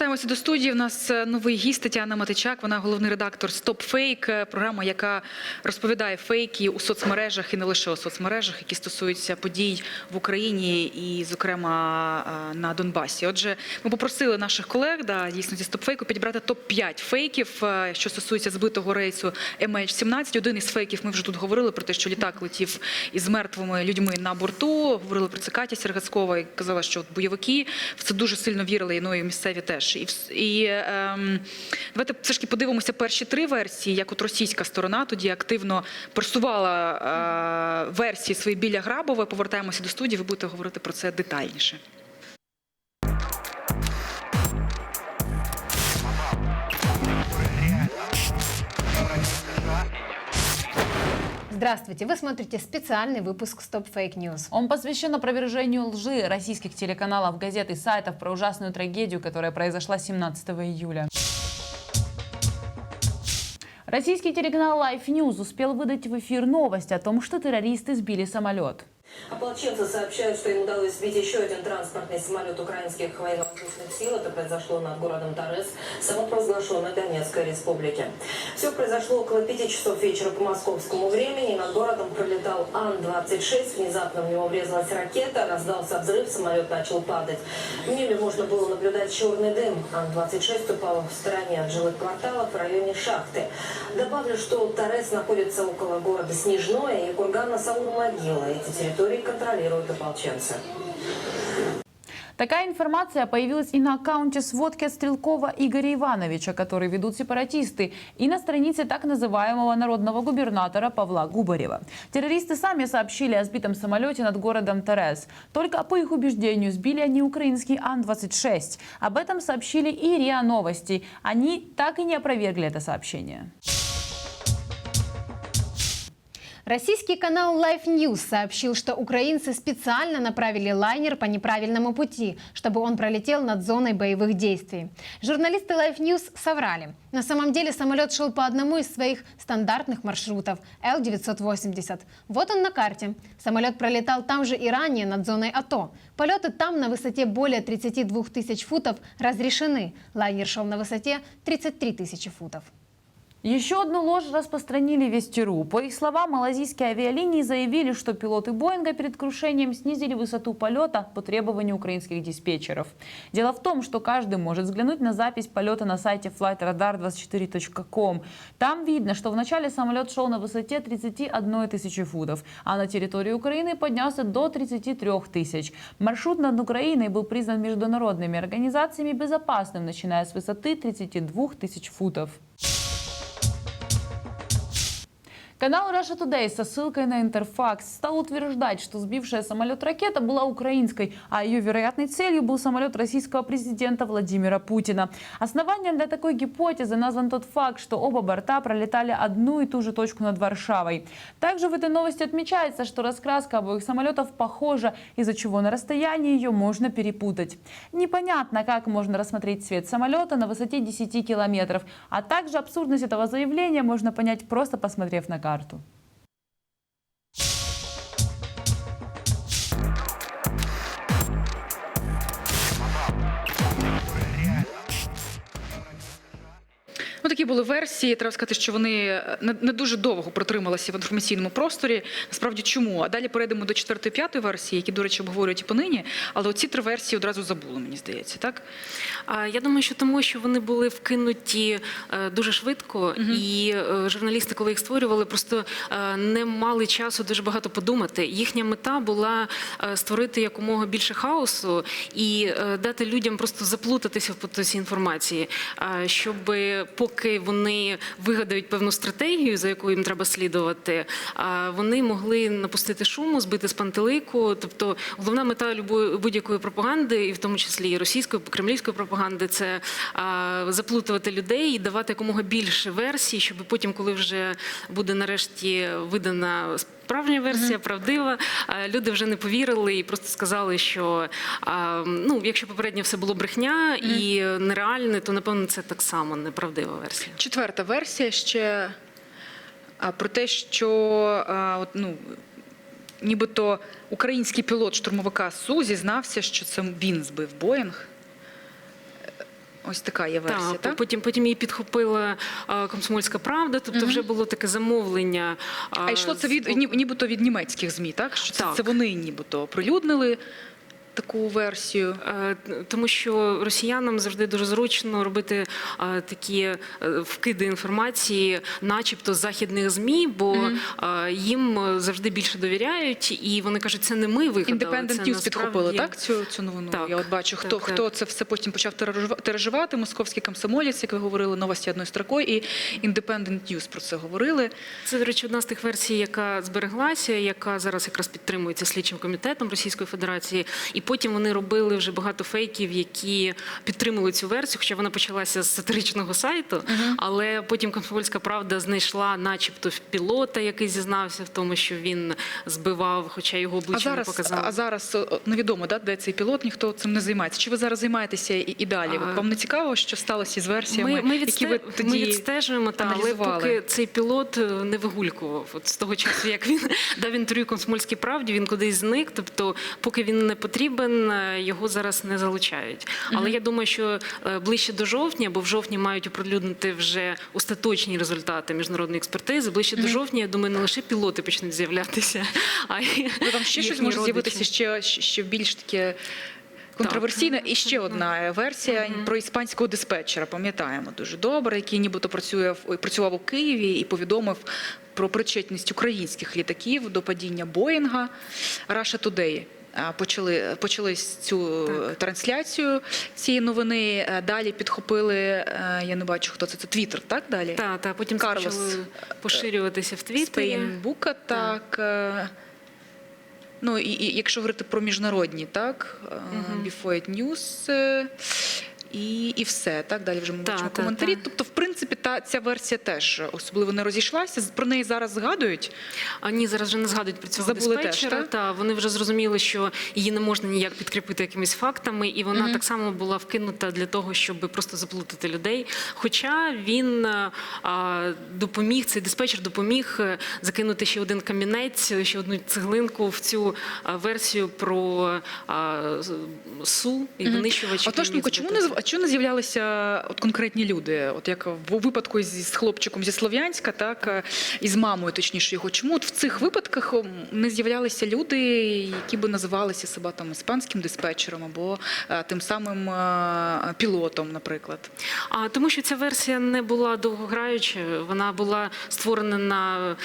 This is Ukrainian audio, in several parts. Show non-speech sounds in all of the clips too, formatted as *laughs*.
повертаємося до студії. У нас е, новий гість Тетяна Матичак. Вона головний редактор Стоп Фейк, е, програма, яка розповідає фейки у соцмережах і не лише у соцмережах, які стосуються подій в Україні і, зокрема, е, на Донбасі. Отже, ми попросили наших колег, да, дійсно зі Стоп Фейку, підібрати топ 5 фейків, що стосується збитого рейсу MH17. Один із фейків ми вже тут говорили про те, що літак летів із мертвими людьми на борту. Говорили про це Катя Сергацькова і казала, що от бойовики в це дуже сильно вірили, ну і місцеві теж. І, вс- і ем, давайте все ж подивимося перші три версії, як от російська сторона тоді активно просувала е, версії свої біля Грабова. Повертаємося до студії. Ви будете говорити про це детальніше. Здравствуйте, вы смотрите специальный выпуск Stop Fake News. Он посвящен опровержению лжи российских телеканалов, газет и сайтов про ужасную трагедию, которая произошла 17 июля. Российский телеканал Life News успел выдать в эфир новость о том, что террористы сбили самолет. Ополченцы сообщают, что им удалось сбить еще один транспортный самолет украинских военно-воздушных сил. Это произошло над городом Торез, самопровозглашенной Донецкой республики. Все произошло около пяти часов вечера по московскому времени. Над городом пролетал Ан-26. Внезапно в него врезалась ракета, раздался взрыв, самолет начал падать. В небе можно было наблюдать черный дым. Ан-26 упал в стороне от жилых кварталов в районе шахты. Добавлю, что Торез находится около города Снежное и кургана Саур-Могила. Эти территории контролируют ополченцы. Такая информация появилась и на аккаунте сводки от Стрелкова Игоря Ивановича, который ведут сепаратисты, и на странице так называемого народного губернатора Павла Губарева. Террористы сами сообщили о сбитом самолете над городом Терес. Только по их убеждению сбили они украинский Ан-26. Об этом сообщили и РИА Новости. Они так и не опровергли это сообщение. Российский канал Life News сообщил, что украинцы специально направили лайнер по неправильному пути, чтобы он пролетел над зоной боевых действий. Журналисты Life News соврали. На самом деле самолет шел по одному из своих стандартных маршрутов Л-980. Вот он на карте. Самолет пролетал там же и ранее над зоной АТО. Полеты там на высоте более 32 тысяч футов разрешены. Лайнер шел на высоте 33 тысячи футов. Еще одну ложь распространили Вестеру. По их словам, малазийские авиалинии заявили, что пилоты Боинга перед крушением снизили высоту полета по требованию украинских диспетчеров. Дело в том, что каждый может взглянуть на запись полета на сайте flightradar24.com. Там видно, что вначале самолет шел на высоте 31 тысячи футов, а на территории Украины поднялся до 33 тысяч. Маршрут над Украиной был признан международными организациями безопасным, начиная с высоты 32 тысяч футов. Канал Russia Today со ссылкой на Интерфакс стал утверждать, что сбившая самолет ракета была украинской, а ее вероятной целью был самолет российского президента Владимира Путина. Основанием для такой гипотезы назван тот факт, что оба борта пролетали одну и ту же точку над Варшавой. Также в этой новости отмечается, что раскраска обоих самолетов похожа, из-за чего на расстоянии ее можно перепутать. Непонятно, как можно рассмотреть цвет самолета на высоте 10 километров, а также абсурдность этого заявления можно понять просто посмотрев на карту. Ну, такі були версії. Треба сказати, що вони е, не, дуже довго протрималися в інформаційному просторі. Насправді, чому? А далі перейдемо до четвертої п'ятої версії, які, до речі, обговорюють і понині. Але оці три версії одразу забули, мені здається, так? Я думаю, що тому, що вони були вкинуті е, дуже швидко, і е, журналісти, коли їх створювали, просто не мали часу дуже багато подумати. Їхня мета була створити якомога більше хаосу і дати людям просто заплутатися в потоці інформації, щоб поки вони вигадають певну стратегію, за якою їм треба слідувати, вони могли напустити шуму, збити з пантелику. Тобто, головна мета будь-якої пропаганди, і в тому числі і російської кремлівської пропаганди, це заплутувати людей і давати якомога більше версій, щоб потім, коли вже буде нарешті видана справжня версія, правдива, люди вже не повірили і просто сказали, що ну, якщо попередньо все було брехня і нереальне, то напевно це так само неправдива версія. Четверта версія ще про те, що ну, нібито український пілот штурмовика Су зізнався, що це він збив Боїнг. Ось така є версія, Так, так? потім потім її підхопила е, комсомольська правда. Тобто, вже було таке замовлення. е, А йшло це з від ні- нібито від німецьких змі, так? Що це, Так. це вони нібито прилюднили таку версію. Е, Тому що росіянам завжди дуже зручно робити е, такі е, вкиди інформації, начебто з західних змі, бо їм завжди більше довіряють, і вони кажуть, це не ми вигадали. Independent News підхопили, так? Цю, цю новину. Так, Я от бачу, хто, так, так. хто це все потім почав тиражува- тиражувати. Московський комсомолець, як ви говорили, новості одною строкою, і Independent News про це говорили. Це, до речі, одна з тих версій, яка збереглася, яка зараз якраз підтримується слідчим комітетом Російської Федерації. І потім вони робили вже багато фейків, які підтримали цю версію, хоча вона почалася з сатиричного сайту. Але потім комсомольська правда знайшла, начебто, пілота, який зізнався в тому, що він збивав, хоча його А обличчя не показали. а зараз невідомо, да, де цей пілот, ніхто цим не займається. Чи ви зараз займаєтеся і, і далі? А, Вам не цікаво, що сталося із версіями, Ми, ми, які ви тоді ми відстежуємо, та, але поки цей пілот е, не вигулькував. От з того часу, як він *laughs* дав інтерв'ю комсомольській правді, він кудись зник. Тобто, поки він не потрібен, е, його зараз не залучають. Але я думаю, що е, ближче до жовтня, бо в жовтні мають оприлюднити вже остаточні результати міжнародної експертизи. Ближче до жовтня, я думаю, не лише пілоти почнуть з'являтися, а й Ну, там ще щось може з'явитися ще, ще більш таке. Контроверсійна і ще одна версія про іспанського диспетчера. Пам'ятаємо дуже добре, який нібито працює працював у Києві і повідомив про причетність українських літаків до падіння Боїнга Russia Today. Почали почали цю Так. трансляцію цієї новини. е, Далі підхопили. е, Я не бачу, хто це. Це Твіттер, так далі? Так, та, потім Карлос, почали поширюватися в Твіттері. Спейнбука, так. так. Ну, і, і якщо говорити про міжнародні, так, угу. Before It News, е, і, і все. Так, далі вже ми Та, бачимо та, коментарі. та. Тобто, в принципі, та, ця версія теж особливо не розійшлася. Про неї зараз згадують. А ні, зараз вже не згадують про цього Забули теж, диспетчера. так? та вони вже зрозуміли, що її не можна ніяк підкріпити якимись фактами, і вона так само була вкинута для того, щоб просто заплутати людей. Хоча він а, допоміг, цей диспетчер допоміг е, закинути ще один камінець, ще одну цеглинку в цю а, версію про а, су і винищувачі. Отож, чому не а чому не з'являлися от конкретні люди? От як у випадку з хлопчиком зі Слов'янська, так е, і з мамою, точніше його. Чому от в цих випадках не з'являлися люди, які би називалися себе там іспанським диспетчером або е, тим самим е, пілотом, наприклад? А тому, що ця версія не була довгограючою, вона була створена на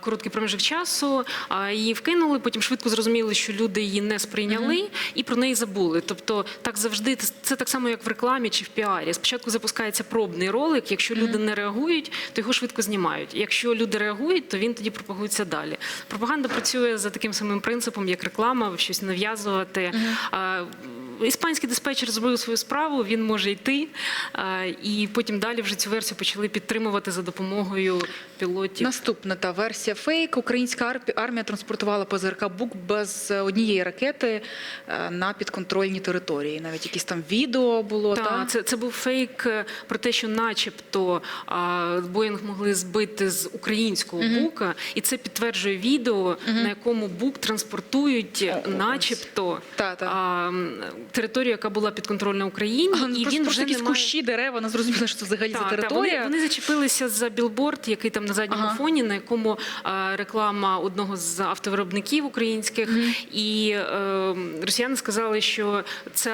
короткий проміжок часу. Її вкинули, потім швидко зрозуміли, що люди її не сприйняли і про неї забули. Тобто, так завжди це- це так само, як в рекламі чи в піарі. Спочатку запускається пробний ролик. Якщо люди не реагують, то його швидко знімають. Якщо люди реагують, то він тоді пропагується далі. Пропаганда працює за таким самим принципом, як реклама, щось нав'язувати. Іспанський диспетчер зробив свою справу, він може йти, і потім далі вже цю версію почали підтримувати за допомогою пілотів. Наступна та версія фейк. Українська армія транспортувала ПЗРК Бук без е, однієї ракети е, на підконтрольній території. Навіть якісь там відео було. Та, та? це, це був фейк е, про те, що, начебто, Боїнг могли збити з українського бука, і це підтверджує відео, на якому бук транспортують, е, начебто, Та, та. А, територію, яка була підконтрольна Україні, А, ну, і просто, він просто вже якісь не має... кущі, дерева, не зрозуміло, що це взагалі за Так, так, територія. вони, вони зачепилися за білборд, який там на задньому Ага. фоні, на якому е, реклама одного з автовиробників українських. І е, росіяни сказали, що ця,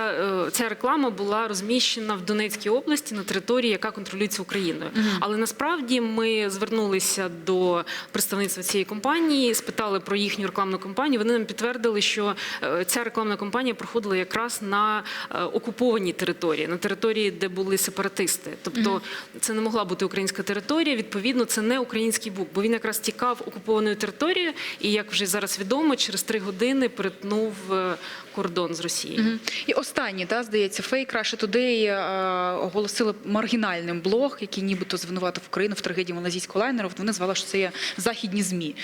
е, ця реклама була розміщена в Донецькій області на території, яка контролюється Україною. Але насправді ми звернулися до представництва цієї компанії, спитали про їхню рекламну кампанію. Вони нам підтвердили, що е, ця рекламна кампанія проходила якраз на е, окупованій території, на території, де були сепаратисти. Тобто це не могла бути українська територія. Відповідно, це не український бук, бо він якраз тікав окупованою територією, і як вже зараз відомо, через три години перетнув е, кордон з Росією. І останній, та, здається, фейк Russia Today е, оголосили маргінальним блог, який нібито звинуватив Україну в трагедії малазійського лайнера. Вони звали, що це є західні ЗМІ.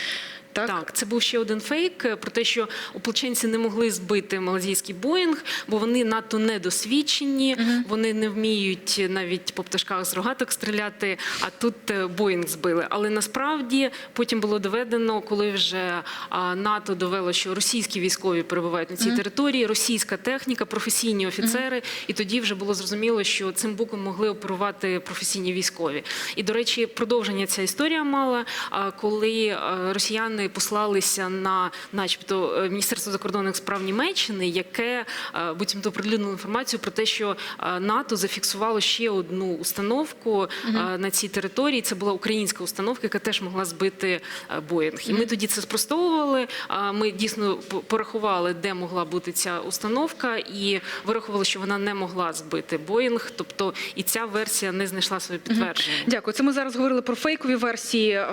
Так? Так, це був ще один фейк е, про те, що ополченці не могли збити малазійський Боїнг, бо вони надто недосвідчені, вони не вміють навіть по пташках з рогаток стріляти. А тут е, Боїнг збили. Але насправді потім було доведено, коли вже НАТО довело, що російські військові перебувають на цій території, російська техніка, професійні офіцери, і тоді вже було зрозуміло, що цим буком могли оперувати професійні військові. І до речі, продовження ця історія мала, коли е, послалися на, начебто, е, Міністерство закордонних справ Німеччини, яке е, буцімто прилюднило інформацію про те, що е, НАТО зафіксувало ще одну установку е, на цій території. Це була українська установка, яка теж могла збити Боїнг. І ми тоді це спростовували. Ми дійсно по- порахували, де могла бути ця установка, і вирахували, що вона не могла збити Боїнг. Тобто і ця версія не знайшла своє підтвердження. Дякую. Це ми зараз говорили про фейкові версії.